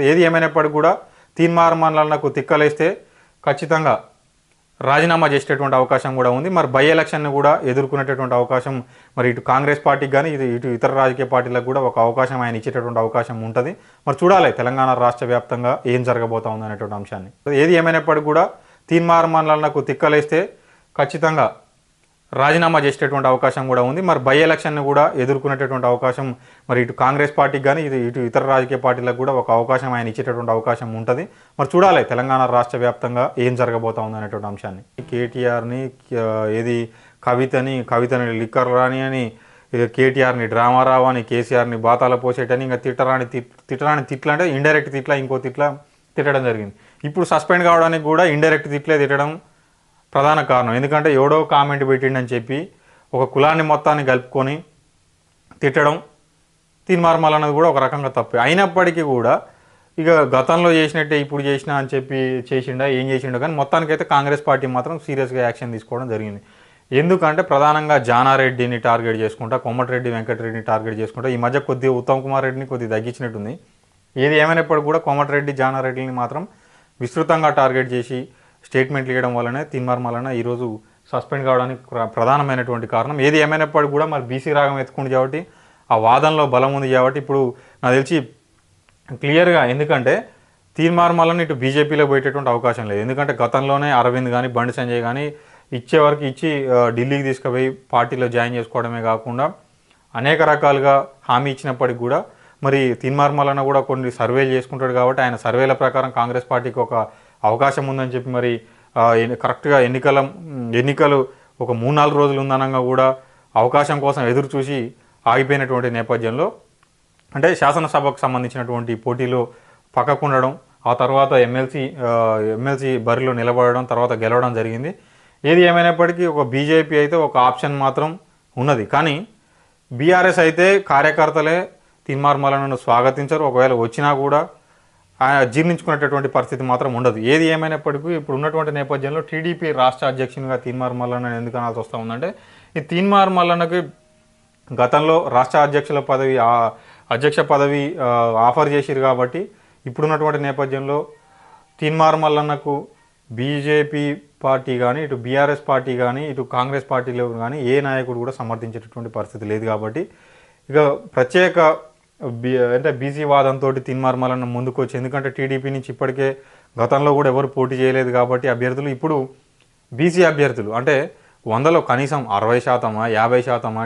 ఏది ఏమైనప్పటికీ కూడా తీర్మానాలకు తిక్కలేస్తే ఖచ్చితంగా రాజీనామా చేసేటటువంటి అవకాశం కూడా ఉంది. మరి బై ఎలక్షన్ను కూడా ఎదుర్కొనేటటువంటి అవకాశం మరి ఇటు కాంగ్రెస్ పార్టీకి కానీ ఇది ఇటు ఇతర రాజకీయ పార్టీలకు కూడా ఒక అవకాశం ఆయన ఇచ్చేటటువంటి అవకాశం ఉంటుంది. మరి చూడాలి తెలంగాణ రాష్ట్ర వ్యాప్తంగా ఏం జరగబోతా ఉంది అనేటువంటి అంశాన్ని. ఏది ఏమైనప్పటికీ కూడా తీర్మానాలకు తిక్కలేస్తే ఖచ్చితంగా రాజీనామా చేసేటటువంటి అవకాశం కూడా ఉంది. మరి బై ఎలక్షన్ని కూడా ఎదుర్కొనేటటువంటి అవకాశం మరి ఇటు కాంగ్రెస్ పార్టీకి కానీ ఇది ఇటు ఇతర రాజకీయ పార్టీలకు కూడా ఒక అవకాశం ఆయన ఇచ్చేటటువంటి అవకాశం ఉంటుంది. మరి చూడాలి తెలంగాణ రాష్ట్ర వ్యాప్తంగా ఏం జరగబోతా ఉంది అనేటువంటి అంశాన్ని. కేటీఆర్ని ఏది కవితని కవితని లిక్కర్ రాని అని ఇక కేటీఆర్ని డ్రామారావు అని కేసీఆర్ని బాతాల పోసేటని ఇంకా తిట్టరాని తిట్ తిట్టరాని తిట్ల అంటే ఇండైరెక్ట్ తిట్ల ఇంకో తిట్ల తిట్టడం జరిగింది. ఇప్పుడు సస్పెండ్ కావడానికి కూడా ఇండైరెక్ట్ తిట్లే తిట్టడం ప్రధాన కారణం. ఎందుకంటే ఎవడో కామెంట్ పెట్టిండని చెప్పి ఒక కులాన్ని మొత్తాన్ని కలుపుకొని తిట్టడం తీర్మార్మాలు అన్నది కూడా ఒక రకంగా తప్పే. అయినప్పటికీ కూడా ఇక గతంలో చేసినట్టే ఇప్పుడు చేసినా అని చెప్పి చేసిండా ఏం చేసిండో కానీ మొత్తానికైతే కాంగ్రెస్ పార్టీ మాత్రం సీరియస్గా యాక్షన్ తీసుకోవడం జరిగింది. ఎందుకంటే ప్రధానంగా జానారెడ్డిని టార్గెట్ చేసుకుంటా కొమ్మటిరెడ్డి వెంకటరెడ్డిని టార్గెట్ చేసుకుంటా ఈ మధ్య కొద్దిగా ఉత్తమ్ కుమార్ రెడ్డిని కొద్దిగా తగ్గించినట్టుంది. ఏది ఏమైనప్పటికీ కూడా కోమటిరెడ్డి జానారెడ్డిని మాత్రం విస్తృతంగా టార్గెట్ చేసి స్టేట్మెంట్లు ఇవ్వడం వల్లనే తిన్మార్ వలన ఈరోజు సస్పెండ్ కావడానికి ప్ర- ప్రధానమైనటువంటి కారణం. ఏది ఏమైనప్పటికీ కూడా మరి బీసీ రాగం ఎత్తుకుంది కాబట్టి ఆ వాదనలో బలం ఉంది కాబట్టి ఇప్పుడు నాకు తెలిసి క్లియర్గా ఎందుకంటే తీర్మార్మాలను ఇటు బీజేపీలో పోయేటటువంటి అవకాశం లేదు. ఎందుకంటే గతంలోనే అరవింద్ కానీ బండి సంజయ్ కానీ ఇచ్చే వరకు ఇచ్చి ఢిల్లీకి తీసుకుపోయి పార్టీలో జాయిన్ చేసుకోవడమే కాకుండా అనేక రకాలుగా హామీ ఇచ్చినప్పటికి కూడా మరి తీర్మార్మాలన్న కూడా కొన్ని సర్వేలు చేసుకుంటాడు కాబట్టి ఆయన సర్వేల ప్రకారం కాంగ్రెస్ పార్టీకి ఒక అవకాశం ఉందని చెప్పి మరి ఎన్ని- కరెక్ట్గా ఎన్నికల ఎన్నికలు ఒక మూడు నాలుగు రోజులు ఉందనంగా కూడా అవకాశం కోసం ఎదురు చూసి ఆగిపోయినటువంటి నేపథ్యంలో అంటే శాసనసభకు సంబంధించినటువంటి పోటీలో పక్కకుండడం ఆ తర్వాత ఎమ్మెల్సీ ఎమ్మెల్సీ బరిలో నిలబడడం తర్వాత గెలవడం జరిగింది. ఏది ఏమైనప్పటికీ ఒక బీజేపీ అయితే ఒక ఆప్షన్ మాత్రం ఉన్నది. కానీ బీఆర్ఎస్ అయితే కార్యకర్తలే తీర్మార్మాలను స్వాగతించరు. ఒకవేళ వచ్చినా కూడా జీర్ణించుకునేటటువంటి పరిస్థితి మాత్రం ఉండదు. ఏది ఏమైనప్పటికీ ఇప్పుడు ఉన్నటువంటి నేపథ్యంలో టీడీపీ రాష్ట్ర అధ్యక్షునిగా తీన్మార్ మల్లన్న ఎందుకు అనాల్సి వస్తూ ఉందంటే ఈ తీన్మార్ మల్లన్నకి గతంలో రాష్ట్ర అధ్యక్షుల పదవి అధ్యక్ష పదవి ఆఫర్ చేసిరు కాబట్టి ఇప్పుడున్నటువంటి నేపథ్యంలో తీన్మార్ మల్లన్నకు బీజేపీ పార్టీ కానీ ఇటు బీఆర్ఎస్ పార్టీ కానీ ఇటు కాంగ్రెస్ పార్టీలో కానీ ఏ నాయకుడు కూడా సమర్థించేటటువంటి పరిస్థితి లేదు కాబట్టి ఇక ప్రత్యేక అంటే బీసీ వాదంతో తీన్మార్ ముందుకు వచ్చి ఎందుకంటే టీడీపీ నుంచి ఇప్పటికే గతంలో కూడా ఎవరు పోటీ చేయలేదు కాబట్టి అభ్యర్థులు ఇప్పుడు బీసీ అభ్యర్థులు. అంటే వందలో కనీసం అరవై శాతమా యాభై శాతమా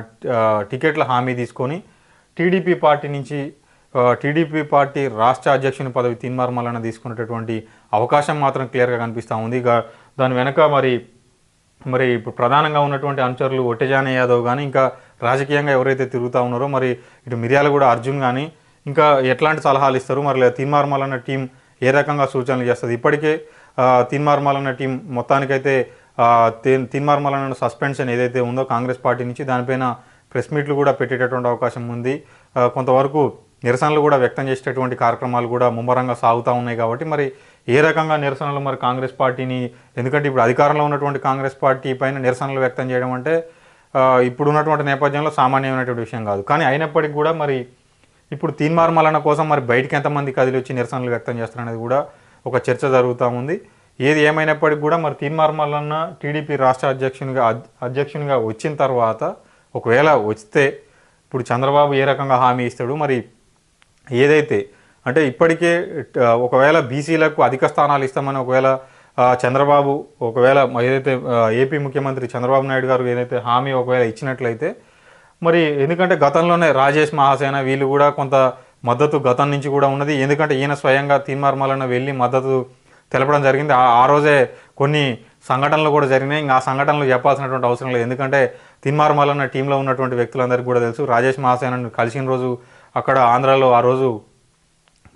టికెట్ల హామీ తీసుకొని టీడీపీ పార్టీ నుంచి టీడీపీ పార్టీ రాష్ట్ర అధ్యక్షుని పదవి తీన్మార్మలన తీసుకునేటటువంటి అవకాశం మాత్రం క్లియర్గా కనిపిస్తూ ఉంది. దాని వెనక మరి మరి ఇప్పుడు ప్రధానంగా ఉన్నటువంటి అనుచరులు ఒట్టెజాన యాదవ్ కానీ ఇంకా రాజకీయంగా ఎవరైతే తిరుగుతూ ఉన్నారో మరి ఇటు మిర్యాల కూడా అర్జున్ కానీ ఇంకా ఎట్లాంటి సలహాలు ఇస్తారు? మరి తీన్మార్మల్ అన్న టీం ఏ రకంగా సూచనలు చేస్తుంది? ఇప్పటికే ఆ, అన్న టీం మొత్తానికైతే ఆ, అన్న సస్పెన్షన్ ఏదైతే ఉందో కాంగ్రెస్ పార్టీ నుంచి దానిపైన ప్రెస్ మీట్లు కూడా పెట్టేటటువంటి అవకాశం ఉంది. కొంతవరకు నిరసనలు కూడా వ్యక్తం చేసేటటువంటి కార్యక్రమాలు కూడా ముమ్మరంగా సాగుతూ ఉన్నాయి కాబట్టి మరి ఏ రకంగా నిరసనలు మరి కాంగ్రెస్ పార్టీని ఎందుకంటే ఇప్పుడు అధికారంలో ఉన్నటువంటి కాంగ్రెస్ పార్టీ పైన నిరసనలు వ్యక్తం చేయడం అంటే ఇప్పుడు ఉన్నటువంటి నేపథ్యంలో సామాన్యమైనటువంటి విషయం కాదు. కానీ అయినప్పటికీ కూడా మరి ఇప్పుడు తీన్మార్మలన కోసం మరి బయటకు ఎంతమంది కదిలి వచ్చి నిరసనలు వ్యక్తం చేస్తారనేది కూడా ఒక చర్చ జరుగుతూ ఉంది. ఏది ఏమైనప్పటికీ కూడా మరి తీన్మార్మలన్న టీడీపీ రాష్ట్ర అధ్యక్షునిగా అధ్యక్షునిగా వచ్చిన తర్వాత ఒకవేళ వస్తే ఇప్పుడు చంద్రబాబు ఏ రకంగా హామీ ఇస్తాడు? మరి ఏదైతే అంటే ఇప్పటికే ఒకవేళ బీసీలకు అధిక స్థానాలు ఇస్తామని ఒకవేళ చంద్రబాబు ఒకవేళ ఏదైతే ఏపీ ముఖ్యమంత్రి చంద్రబాబు నాయుడు గారు ఏదైతే హామీ ఒకవేళ ఇచ్చినట్లయితే మరి ఎందుకంటే గతంలోనే రాజేష్ మహాసేన వీళ్ళు కూడా కొంత మద్దతు గతం నుంచి కూడా ఉన్నది. ఎందుకంటే ఈయన స్వయంగా తీన్మార్మలన వెళ్ళి మద్దతు తెలపడం జరిగింది. ఆ ఆ రోజే కొన్ని సంఘటనలు కూడా జరిగినాయి. ఇంకా ఆ సంఘటనలు చెప్పాల్సినటువంటి అవసరం లేదు. ఎందుకంటే తిన్మార్మాలన్న టీంలో ఉన్నటువంటి వ్యక్తులందరికీ కూడా తెలుసు రాజేష్ మహాసేనను కలిసిన రోజు అక్కడ ఆంధ్రాలో ఆ రోజు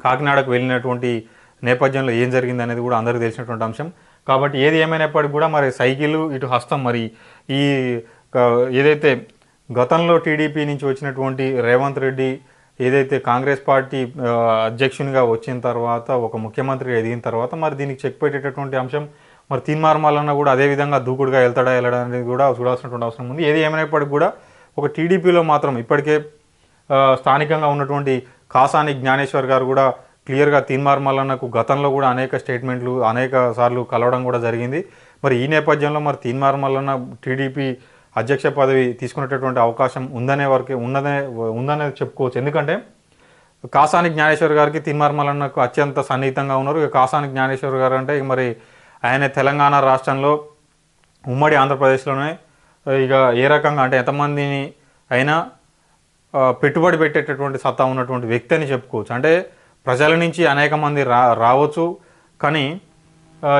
కాకినాడకు వెళ్ళినటువంటి నేపథ్యంలో ఏం జరిగింది అనేది కూడా అందరికీ తెలిసినటువంటి అంశం. కాబట్టి ఏది ఏమైనప్పటికీ కూడా మరి సైకిల్ ఇటు హస్తం మరి ఈ ఏదైతే గతంలో టీడీపీ నుంచి వచ్చినటువంటి రేవంత్ రెడ్డి ఏదైతే కాంగ్రెస్ పార్టీ అధ్యక్షునిగా వచ్చిన తర్వాత ఒక ముఖ్యమంత్రి ఎదిగిన తర్వాత మరి దీనికి చెక్ పెట్టేటటువంటి అంశం మరి తీన్మార్మాలన్నా కూడా అదే విధంగా దూకుడుగా వెళ్తాడా వెళ్ళడా అనేది కూడా చూడాల్సినటువంటి అవసరం ఉంది. ఏది ఏమైనప్పటికీ కూడా ఒక టీడీపీలో మాత్రం ఇప్పటికే స్థానికంగా ఉన్నటువంటి కాసాని జ్ఞానేశ్వర్ గారు కూడా క్లియర్గా తీన్మార్ మల్లన్నకు గతంలో కూడా అనేక స్టేట్మెంట్లు అనేక సార్లు కలవడం కూడా జరిగింది. మరి ఈ నేపథ్యంలో మరి తీన్మార్ మల్లన్న టీడీపీ అధ్యక్ష పదవి తీసుకునేటటువంటి అవకాశం ఉందనే వరకు ఉన్నదే ఉందనే చెప్పుకోవచ్చు. ఎందుకంటే కాసాని జ్ఞానేశ్వర్ గారికి తీన్మార్ మల్లన్నకు అత్యంత సన్నిహితంగా ఉన్నారు. ఇక కాసాని జ్ఞానేశ్వర్ గారు అంటే మరి ఆయన తెలంగాణ రాష్ట్రంలో ఉమ్మడి ఆంధ్రప్రదేశ్లోనే ఇక ఏ రకంగా అంటే ఎంతమందిని అయినా పెట్టుబడి పెట్టేటటువంటి సత్తా ఉన్నటువంటి వ్యక్తి అని చెప్పుకోవచ్చు. అంటే ప్రజల నుంచి అనేక మంది రా రావచ్చు. కానీ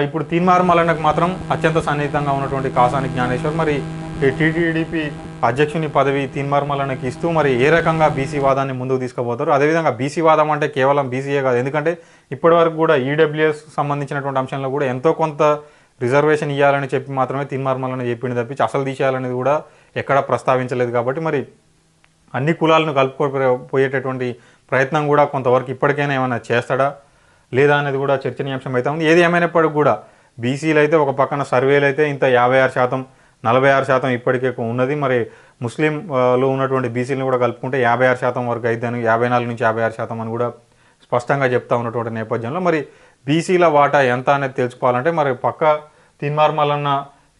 ఇప్పుడు తీన్మార్ మల్లన్నకు మాత్రం అత్యంత సన్నిహితంగా ఉన్నటువంటి కాసాని జ్ఞానేశ్వర్. మరి ఈ టీటీడీపీ అధ్యక్షుని పదవి తీన్మార్ మల్లన్నకి ఇస్తూ మరి ఏ రకంగా బీసీ వాదాన్ని ముందుకు తీసుకుపోతారు? అదేవిధంగా బీసీ వాదం అంటే కేవలం బీసీఏ కాదు. ఎందుకంటే ఇప్పటివరకు కూడా ఈడబ్ల్యూఎస్ సంబంధించినటువంటి అంశంలో కూడా ఎంతో కొంత రిజర్వేషన్ ఇవ్వాలని చెప్పి మాత్రమే తీన్మార్ మల్లన్న చెప్పింది తప్పించి అసలు తీసేయాలనేది కూడా ఎక్కడా ప్రస్తావించలేదు కాబట్టి మరి అన్ని కులాలను కలుపుకోపోయేటటువంటి ప్రయత్నం కూడా కొంతవరకు ఇప్పటికైనా ఏమైనా చేస్తాడా? లేదా అనేది కూడా చర్చనీయాంశం అయితే ఉంది. ఏది ఏమైనప్పటికీ కూడా బీసీలు అయితే ఒక పక్కన సర్వేలు అయితే ఇంత యాభై ఆరు శాతం నలభై ఆరు శాతం ఇప్పటికే ఉన్నది. మరి ముస్లింలు ఉన్నటువంటి బీసీలను కూడా కలుపుకుంటే యాభై ఆరు శాతం వరకు అయితే యాభై నాలుగు నుంచి యాభై ఆరు శాతం అని కూడా స్పష్టంగా చెప్తా ఉన్నటువంటి నేపథ్యంలో మరి బీసీల వాటా ఎంత అనేది తెలుసుకోవాలంటే మరి పక్క తీన్మార్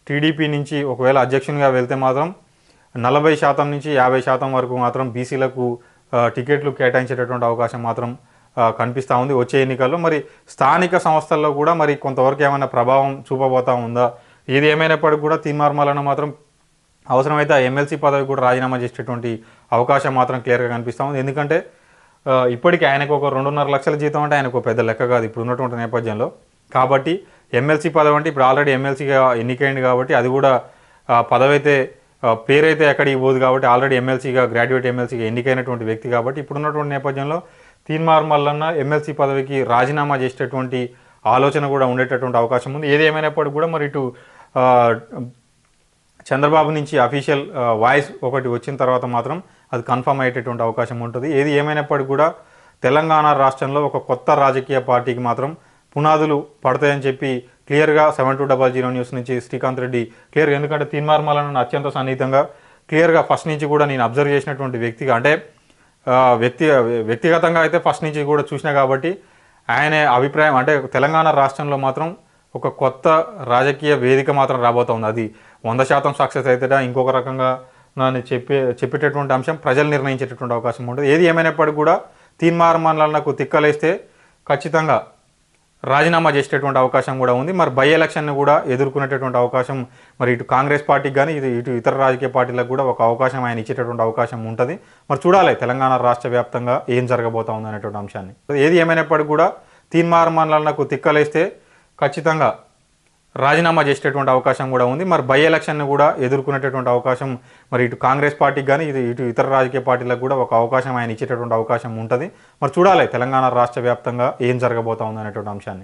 టీడీపీ నుంచి ఒకవేళ అధ్యక్షునిగా వెళ్తే మాత్రం నలభై శాతం నుంచి యాభై శాతం వరకు మాత్రం బీసీలకు టికెట్లు కేటాయించేటటువంటి అవకాశం మాత్రం కనిపిస్తూ ఉంది వచ్చే ఎన్నికల్లో. మరి స్థానిక సంస్థల్లో కూడా మరి కొంతవరకు ఏమైనా ప్రభావం చూపబోతా ఉందా? ఏది ఏమైనప్పటికీ కూడా తీర్మార్మాలను మాత్రం అవసరమైతే ఆ ఎమ్మెల్సీ పదవి కూడా రాజీనామా చేసేటటువంటి అవకాశం మాత్రం క్లియర్గా కనిపిస్తూ ఉంది. ఎందుకంటే ఇప్పటికీ ఆయనకు ఒక రెండున్నర లక్షల జీతం అంటే ఆయనకు ఒక పెద్ద లెక్క కాదు ఇప్పుడు ఉన్నటువంటి నేపథ్యంలో. కాబట్టి ఎమ్మెల్సీ పదవి అంటే ఇప్పుడు ఆల్రెడీ ఎమ్మెల్సీగా ఎన్నికైంది కాబట్టి అది కూడా పదవి అయితే పేరైతే ఎక్కడికి పోదు కాబట్టి ఆల్రెడీ ఎమ్మెల్సీగా గ్రాడ్యుయేట్ ఎమ్మెల్సీగా ఎన్నికైనటువంటి వ్యక్తి కాబట్టి ఇప్పుడున్నటువంటి నేపథ్యంలో తీన్మార్ మల్లన్న ఎమ్మెల్సీ పదవికి రాజీనామా చేసేటటువంటి ఆలోచన కూడా ఉండేటటువంటి అవకాశం ఉంది. ఏది ఏమైనప్పటికీ కూడా మరి ఇటు చంద్రబాబు నుంచి అఫీషియల్ వాయిస్ ఒకటి వచ్చిన తర్వాత మాత్రం అది కన్ఫర్మ్ అయ్యేటటువంటి అవకాశం ఉంటుంది. ఏది ఏమైనప్పటికీ కూడా తెలంగాణ రాష్ట్రంలో ఒక కొత్త రాజకీయ పార్టీకి మాత్రం పునాదులు పడతాయని చెప్పి క్లియర్గా seven two double zero news నుంచి శ్రీకాంత్ రెడ్డి క్లియర్గా. ఎందుకంటే తీన్మార్మలను అత్యంత సన్నిహితంగా క్లియర్గా ఫస్ట్ నుంచి కూడా నేను అబ్జర్వ్ చేసినటువంటి వ్యక్తిగా అంటే వ్యక్తి వ్యక్తిగతంగా అయితే ఫస్ట్ నుంచి కూడా చూసినా కాబట్టి ఆయన అభిప్రాయం అంటే తెలంగాణ రాష్ట్రంలో మాత్రం ఒక కొత్త రాజకీయ వేదిక మాత్రం రాబోతోంది అది వంద శాతం సక్సెస్ అయితే ఇంకొక రకంగా నన్ను చెప్పే చెప్పేటటువంటి అంశం ప్రజలు నిర్ణయించేటటువంటి అవకాశం ఉంటుంది. ఏది ఏమైనప్పటికీ కూడా తీన్మార్మన్లకు తిక్కలేస్తే ఖచ్చితంగా రాజీనామా చేసేటటువంటి అవకాశం కూడా ఉంది. మరి బై ఎలక్షన్ని కూడా ఎదుర్కొనేటటువంటి అవకాశం మరి ఇటు కాంగ్రెస్ పార్టీకి కానీ ఇది ఇటు ఇతర రాజకీయ పార్టీలకు కూడా ఒక అవకాశం ఆయన ఇచ్చేటటువంటి అవకాశం ఉంటుంది. మరి చూడాలి తెలంగాణ రాష్ట్ర వ్యాప్తంగా ఏం జరగబోతా ఉంది అనేటువంటి అంశాన్ని. ఏది ఏమైనప్పటికీ కూడా తీన్మార్మన్లకు తిక్కలేస్తే ఖచ్చితంగా రాజీనామా చేసేటటువంటి అవకాశం కూడా ఉంది. మరి బై ఎలక్షన్ను కూడా ఎదుర్కొనేటటువంటి అవకాశం మరి ఇటు కాంగ్రెస్ పార్టీకి కానీ ఇది ఇటు ఇతర రాజకీయ పార్టీలకు కూడా ఒక అవకాశం ఆయన ఇచ్చేటటువంటి అవకాశం ఉంటుంది. మరి చూడాలి తెలంగాణ రాష్ట్ర వ్యాప్తంగా ఏం జరగబోతా ఉందనేటువంటి అంశాన్ని.